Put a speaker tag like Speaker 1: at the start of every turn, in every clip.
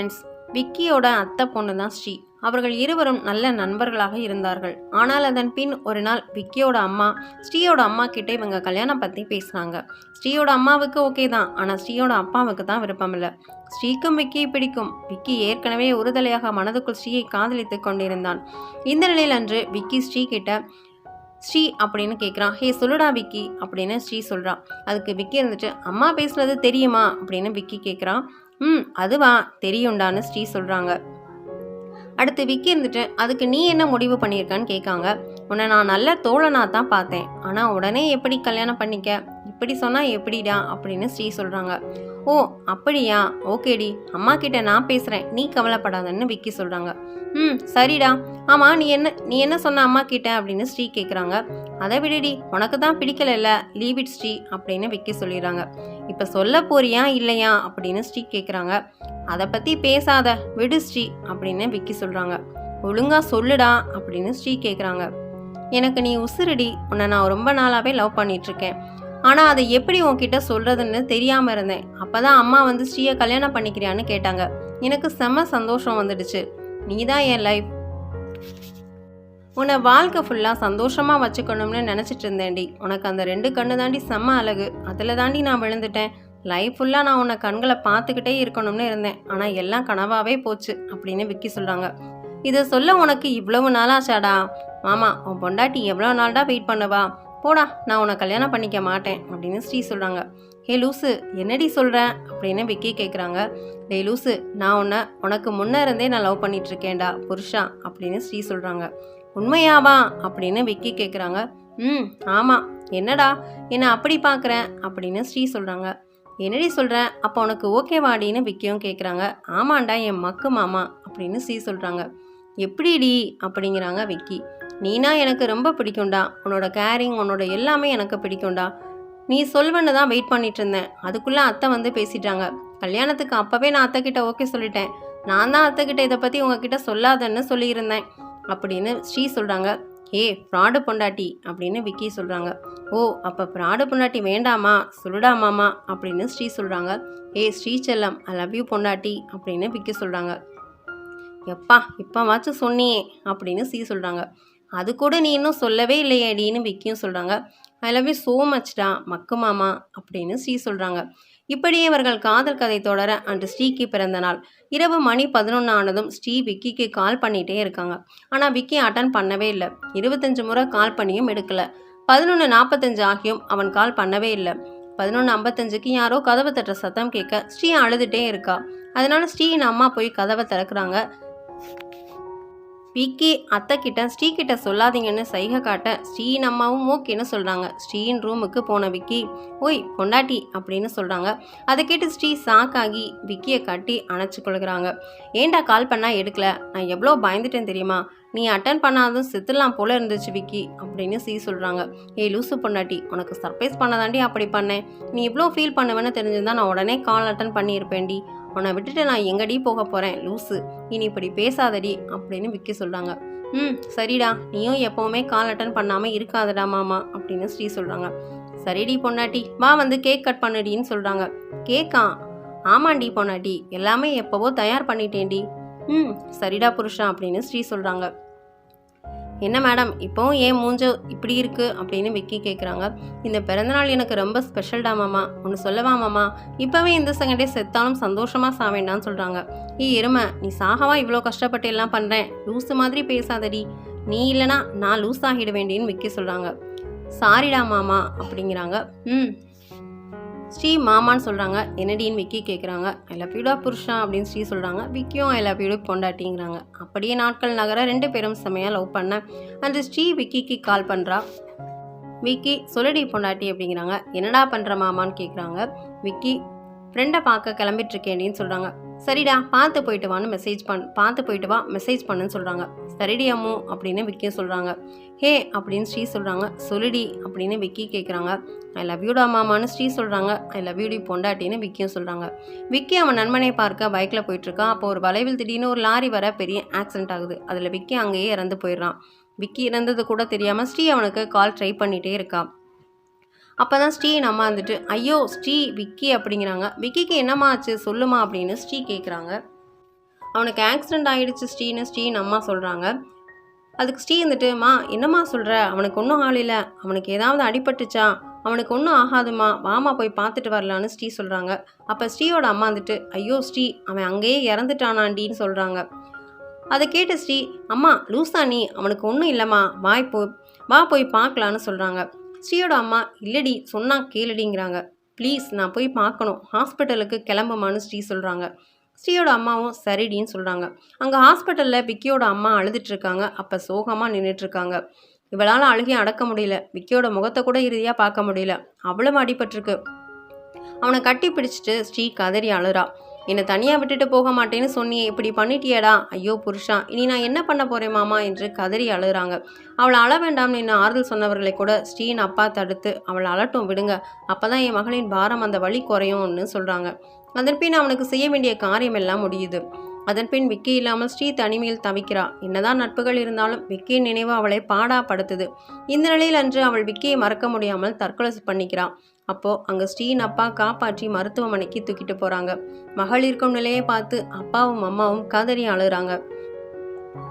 Speaker 1: Friends விக்கியோட அத்தை பொண்ணு தான் ஸ்ரீ. அவர்கள் இருவரும் நல்ல நண்பர்களாக இருந்தார்கள். ஆனால் அதன் பின் ஒரு நாள் விக்கியோட அம்மா ஸ்ரீயோட அம்மா கிட்ட இவங்க கல்யாணம் பற்றி பேசுனாங்க. ஸ்ரீயோட அம்மாவுக்கு ஓகே தான். ஆனால் ஸ்ரீயோட அப்பாவுக்கு தான் விருப்பம் இல்லை ஸ்ரீக்கும் விக்கியை பிடிக்கும். விக்கி ஏற்கனவே ஒருதலையாக மனதுக்குள் ஸ்ரீயை காதலித்து கொண்டிருந்தான். இந்த நிலையில் அன்று விக்கி ஸ்ரீ கிட்ட ஸ்ரீ அப்படின்னு கேட்குறான் ஹே சொல்லுடா விக்கி அப்படின்னு ஸ்ரீ சொல்கிறான் அதுக்கு விக்கி இருந்துட்டு அம்மா பேசுனது தெரியுமா? அப்படின்னு விக்கி கேட்குறான் ம் அதுவா தெரியும்டான்னு ஸ்ரீ சொல்கிறாங்க அடுத்து விக்கி இருந்துட்டு அதுக்கு நீ என்ன முடிவு பண்ணியிருக்கான்னு கேட்காங்க. உன்னை நான் நல்ல தோழனாக தான் பார்த்தேன். ஆனால் உடனே எப்படி கல்யாணம் பண்ணிக்க? இப்படி சொன்னால் எப்படிடா? அப்படின்னு ஸ்ரீ சொல்கிறாங்க ஓ அப்படியா? ஓகேடி. அம்மா கிட்ட நான் பேசுகிறேன் நீ கவலைப்படாதன்னு விக்கி சொல்கிறாங்க ம் சரிடா. ஆமாம் நீ என்ன நீ என்ன சொன்ன அம்மா கிட்ட? அப்படின்னு ஸ்ரீ கேட்குறாங்க அதை விடுடி. உனக்கு தான் பிடிக்கலைல்ல. லீவ் இட் ஸ்ரீ அப்படின்னு விக்கி சொல்லிடுறாங்க. இப்போ சொல்ல போறியா இல்லையா அப்படின்னு ஸ்ரீ கேட்குறாங்க அதை பற்றி பேசாத. விடு ஸ்ரீ அப்படின்னு விக்கி சொல்கிறாங்க ஒழுங்காக சொல்லுடா அப்படின்னு ஸ்ரீ கேட்குறாங்க எனக்கு நீ உசுரடி. உன்னை நான் ரொம்ப நாளாகவே லவ் பண்ணிகிட்ருக்கேன் ஆனால் அதை எப்படி உன்கிட்ட சொல்கிறதுன்னு தெரியாமல் இருந்தேன். அப்போ தான் அம்மா வந்து ஸ்ரீயை கல்யாணம் பண்ணிக்கிறியான்னு கேட்டாங்க. எனக்கு செம்ம சந்தோஷம் வந்துடுச்சு. நீ தான் என் லைஃப் உன்னை வாழ்க்கை ஃபுல்லாக சந்தோஷமாக வச்சுக்கணும்னு நினச்சிட்டு இருந்தேன்டி. உனக்கு அந்த ரெண்டு கண்ணு தாண்டி செம்ம அழகு. அதில் தாண்டி நான் விழுந்துட்டேன். லைஃப் ஃபுல்லாக நான் உன்னை கண்களை பார்த்துக்கிட்டே இருக்கணும்னு இருந்தேன். ஆனால் எல்லாம் கனவாகவே போச்சு அப்படின்னு விக்கி சொல்கிறாங்க இதை சொல்ல உனக்கு இவ்வளவு நாளாச்சாடா? மாமா உன் பொண்டாட்டி எவ்வளோ நாள்டா வெயிட் பண்ணுவா? போடா நான் உன்னை கல்யாணம் பண்ணிக்க மாட்டேன் அப்படின்னு ஸ்ரீ சொல்கிறாங்க ஹே லூசு என்னடி சொல்கிறேன் அப்படின்னு விக்கி கேட்குறாங்க டே லூசு நான் உன்னை உனக்கு முன்னே இருந்தே நான் லவ் பண்ணிகிட்ருக்கேன்டா புருஷா அப்படின்னு ஸ்ரீ சொல்கிறாங்க உண்மையாவா? அப்படின்னு விக்கி கேட்குறாங்க ம் ஆமாம் என்னடா? என்னை அப்படி பார்க்குறேன் அப்படின்னு ஸ்ரீ சொல்கிறாங்க என்னடி சொல்கிறேன் அப்போ உனக்கு ஓகேவாடின்னு விக்கியும் கேட்குறாங்க ஆமாண்டா என் மக்கு மாமா. அப்படின்னு ஸ்ரீ சொல்கிறாங்க எப்படிடி? அப்படிங்கிறாங்க விக்கி. நீனா எனக்கு ரொம்ப பிடிக்கும்டா. உன்னோட கேரிங் உன்னோட எல்லாமே எனக்கு பிடிக்கும்டா. நீ சொல்வன்னு தான் வெயிட் பண்ணிட்டு இருந்தேன். அதுக்குள்ளே அத்தை வந்து பேசிட்டாங்க. கல்யாணத்துக்கு அப்போவே நான் அத்தை கிட்ட ஓகே சொல்லிட்டேன். நான் தான் அத்தை கிட்ட இதை பற்றி உங்ககிட்ட சொல்லாதன்னு சொல்லியிருந்தேன். அப்படின்னு ஸ்ரீ சொல்கிறாங்க ஏ ஃப்ராடு பொண்டாட்டி அப்படின்னு விக்கி சொல்கிறாங்க ஓ அப்போ ஃப்ராடு பொண்டாட்டி வேண்டாமா? சொல்லுடா மாமா அப்படின்னு ஸ்ரீ சொல்கிறாங்க ஏ ஸ்ரீ செல்லம் ஐ லவ் யூ பொண்டாட்டி அப்படின்னு விக்கி சொல்கிறாங்க எப்பா இப்போவாச்சும் சொன்னியே அப்படின்னு ஸ்ரீ சொல்கிறாங்க அது கூட நீ இன்னும் சொல்லவே இல்லையேடின்னு விக்கியும் சொல்கிறாங்க ஐ லவ் யூ ஸோ மச்டா மக்கு மாமா அப்படின்னு ஸ்ரீ சொல்கிறாங்க இப்படியே இவர்கள் காதல் கதை தொடர அன்று ஸ்ரீக்கு பிறந்த நாள். இரவு மணி பதினொன்று ஆனதும் ஸ்ரீ விக்கிக்கு கால் பண்ணிகிட்டே இருக்காங்க. ஆனால் விக்கி அட்டன் பண்ணவே இல்லை. இருபத்தஞ்சு முறை கால் பண்ணியும் எடுக்கல. பதினொன்று நாற்பத்தஞ்சு ஆகியும் அவன் கால் பண்ணவே இல்லை. பதினொன்று ஐம்பத்தஞ்சுக்கு யாரோ கதவை தட்டுற சத்தம் கேட்க ஸ்ரீ அழுதுகிட்டே இருக்கா. அதனால ஸ்ரீயின் அம்மா போய் கதவை திறக்கிறாங்க. விக்கி அத்தைக்கிட்ட ஸ்ரீ கிட்ட சொல்லாதீங்கன்னு சைகை காட்ட ஸ்ரீயின் அம்மாவும் ஓகேன்னு சொல்கிறாங்க ஸ்ரீயின் ரூமுக்கு போன விக்கி ஓய் பொண்டாட்டி அப்படின்னு சொல்கிறாங்க அதை கேட்டு ஸ்ரீ சாக்காகி விக்கியை கட்டி அணைச்சி கொள்கிறாங்க ஏன்டா கால் பண்ணால் எடுக்கல? நான் எவ்வளோ பயந்துட்டேன் தெரியுமா? நீ அட்டன் பண்ணாதும் செத்துலாம் போல இருந்துச்சு விக்கி அப்படின்னு சீ சொல்கிறாங்க ஏய் லூசு பொண்டாட்டி உனக்கு சர்ப்ரைஸ் பண்ணதாண்டி அப்படி பண்ணேன். நீ இவ்வளோ ஃபீல் பண்ணுவேன்னு தெரிஞ்சிருந்தா நான் உடனே கால் அட்டன் பண்ணியிருப்பேன்டி. உன்னை விட்டுட்டு நான் எங்கடி போக போகிறேன் லூசு. இனி இப்படி பேசாதடி அப்படின்னு விக்கி சொல்கிறாங்க ம் சரிடா. நீயும் எப்போவுமே கால் அட்டன் பண்ணாமல் இருக்காதடா மாமா அப்படின்னு ஸ்ரீ சொல்கிறாங்க சரிடி பொண்டாட்டி. வா வந்து கேக் கட் பண்ணுடின்னு சொல்கிறாங்க கேக்கா ஆமாண்டி பொண்டாட்டி. எல்லாமே எப்போவோ தயார் பண்ணிட்டேன்டி. ம் சரிடா புருஷா அப்படின்னு ஸ்ரீ சொல்கிறாங்க என்ன மேடம் இப்போவும் ஏன் மூஞ்ச இப்படி இருக்கு? அப்படின்னு விக்கி கேட்குறாங்க இந்த பிறந்தநாள் எனக்கு ரொம்ப ஸ்பெஷல்டா மாமா. ஒன்று சொல்லவா மாமா? இப்போவே இந்த செகண்டே செத்தாலும் சந்தோஷமாக சாவேண்டான்னு சொல்கிறாங்க ஏ எருமை நீ சாகவா இவ்வளோ கஷ்டப்பட்டு எல்லாம் பண்ணுறேன் லூஸு மாதிரி பேசாதடி. நீ இல்லைனா நான் லூஸ் ஆகிட வேண்டியன்னு விக்கி சொல்கிறாங்க சாரிடா மாமா அப்படிங்கிறாங்க. ம் ஸ்ரீ மாமான்னு சொல்கிறாங்க என்னடின்னு விக்கி கேட்குறாங்க ஐ லவ் யூடா புருஷா அப்படின்னு ஸ்ரீ சொல்கிறாங்க விக்கியும் ஐ லவ் யூடு பொண்டாட்டிங்கிறாங்க. அப்படியே நாட்கள் நகர ரெண்டு பேரும் செமையாக லவ் பண்ண அந்த ஸ்ரீ விக்கிக்கு கால் பண்ணுறா விக்கி சொல்லடி பொண்டாட்டி அப்படிங்கிறாங்க. என்னடா பண்ணுற மாமான்னு கேட்குறாங்க விக்கி ஃப்ரெண்டை பார்க்க கிளம்பிட்டு இருக்கேண்டின்னு சொல்கிறாங்க சரிடா பார்த்து போயிட்டு வான்னு மெசேஜ் பண் பார்த்து போயிட்டு வா மெசேஜ் பண்ணுன்னு சொல்கிறாங்க சரிடி அம்மு அப்படின்னு விக்கியும் சொல்கிறாங்க ஹே அப்படின்னு ஸ்ரீ சொல்கிறாங்க சொல்லுடி அப்படின்னு விக்கி கேட்குறாங்க ஐ லவ் யூடா மாமான்னு ஸ்ரீ சொல்கிறாங்க ஐ லவ் யூடி பொண்டாட்டின்னு விக்கியும் சொல்கிறாங்க விக்கி அவன் நண்பனை பார்க்க பைக்கில் போயிட்டுருக்கான் அப்போ ஒரு வளைவில் திடீர்னு ஒரு லாரி வர பெரிய ஆக்சிடென்ட் ஆகுது. அதில் விக்கி அங்கேயே இறந்து போயிடுறான். விக்கி இறந்தது கூட தெரியாமல் ஸ்ரீ அவனுக்கு கால் ட்ரை பண்ணிகிட்டே இருக்கான் அப்போ தான் ஸ்ரீயின் அம்மா வந்துட்டு ஐயோ ஸ்ரீ விக்கி அப்படிங்கிறாங்க. விக்கிக்கு என்னம்மா ஆச்சு? சொல்லுமா அப்படின்னு ஸ்ரீ கேட்குறாங்க அவனுக்கு ஆக்சிடெண்ட் ஆகிடுச்சு ஸ்ரீன்னு ஸ்ரீன்னு அம்மா சொல்கிறாங்க அதுக்கு ஸ்ரீ வந்துட்டுமா என்னம்மா சொல்கிற அவனுக்கு ஒன்றும் ஆளில்ல அவனுக்கு ஏதாவது அடிபட்டுச்சா? அவனுக்கு ஒன்றும் ஆகாதுமா. வாமா போய் பார்த்துட்டு வரலான்னு ஸ்ரீ சொல்கிறாங்க அப்போ ஸ்ரீயோட அம்மா வந்துட்டு ஐயோ ஸ்ரீ அவன் அங்கேயே இறந்துட்டானாண்டின்னு சொல்கிறாங்க அதை கேட்டு ஸ்ரீ அம்மா லூசா நீ. அவனுக்கு ஒன்றும் இல்லைம்மா. வாய் போ வா போய் பார்க்கலான்னு சொல்கிறாங்க ஸ்ரீயோட அம்மா இல்லடி சொன்னால் கேளுடிங்கிறாங்க. ப்ளீஸ் நான் போய் பார்க்கணும். ஹாஸ்பிட்டலுக்கு கிளம்புமான்னு ஸ்ரீ சொல்கிறாங்க ஸ்ரீயோட அம்மாவும் சரிடின்னு சொல்கிறாங்க அங்கே ஹாஸ்பிட்டலில் விக்கியோட அம்மா அழுதுட்ருக்காங்க. அப்போ சோகமாக நின்றுட்டுருக்காங்க இவளால் அழுகி அடக்க முடியல. விக்கியோட முகத்தை கூட இறுதியாக பார்க்க முடியல. அவ்வளவு அடிபட்டிருக்கு. அவனை கட்டி பிடிச்சிட்டு ஸ்ரீ கதறி அழுறா. என்னை தனியாக விட்டுட்டு போக மாட்டேன்னு சொன்னியே இப்படி பண்ணிட்டியடா? ஐயோ புருஷா இனி நான் என்ன பண்ண போகிறேன் மாமா? என்று கதறி அழுகிறாங்க. அவளை அழ வேண்டாம்னு என்ன ஆறுதல் சொன்னவர்களை கூட ஸ்ரீன் அப்பா தடுத்து அவளை அழட்டும் விடுங்க. அப்போ தான் என் மகளின் பாரம் அந்த வழி குறையும்னு சொல்கிறாங்க அதன்பின் அவனுக்கு செய்ய வேண்டிய காரியம் எல்லாம் முடியுது. அதன்பின் விக்கி இல்லாமல் ஸ்ரீ தனிமையில் தவிக்கிறா என்னதான் நட்புகள் இருந்தாலும் விக்கியின் நினைவு அவளை பாடாப்படுத்துது. இந்த நிலையில் அன்று அவள் விக்கியை மறக்க முடியாமல் தற்கொலை பண்ணிக்கிறாள் அப்போ அங்க ஸ்ரீயின் அப்பா காப்பாற்றி மருத்துவமனைக்கு தூக்கிட்டு போறாங்க. மகள் இருக்கும் நிலையை பார்த்து அப்பாவும் அம்மாவும் கதறி அழுகிறாங்க.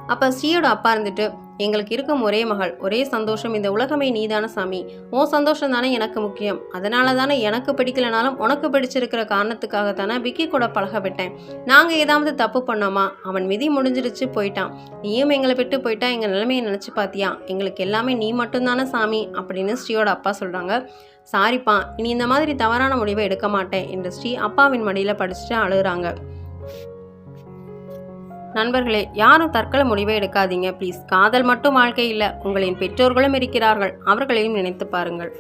Speaker 1: அப்போ ஸ்ரீயோட அப்பா இருந்துட்டு எங்களுக்கு இருக்கும் ஒரே மகள் ஒரே சந்தோஷம் இந்த உலகமே நீதான சாமி. ஓ சந்தோஷம் தானே எனக்கு முக்கியம். அதனால தானே எனக்கு பிடிக்கலனாலும் உனக்கு பிடிச்சிருக்கிற காரணத்துக்காக தானே விக்கி கூட பழக விட்டேன். நாங்கள் ஏதாவது தப்பு பண்ணோமா? அவன் விதி முடிஞ்சிடுச்சு போயிட்டான். நீயும் எங்களை விட்டு போயிட்டா எங்கள் நிலைமையை நினச்சி பார்த்தியா எங்களுக்கு எல்லாமே நீ மட்டும்தானே சாமி அப்படின்னு ஸ்ரீயோட அப்பா சொல்கிறாங்க சாரிப்பா இனி இந்த மாதிரி தவறான முடிவை எடுக்க மாட்டேன் என்று ஸ்ரீ அப்பாவின் மடியில் படிச்சுட்டு அழுகுறாங்க. நண்பர்களே யாரும் தற்கொலை முடிவை எடுக்காதீங்க. ப்ளீஸ் காதல் மட்டும் வாழ்க்கை இல்லை. உங்களின் பெற்றோர்களும் இருக்கிறார்கள். அவர்களையும் நினைத்து பாருங்கள்.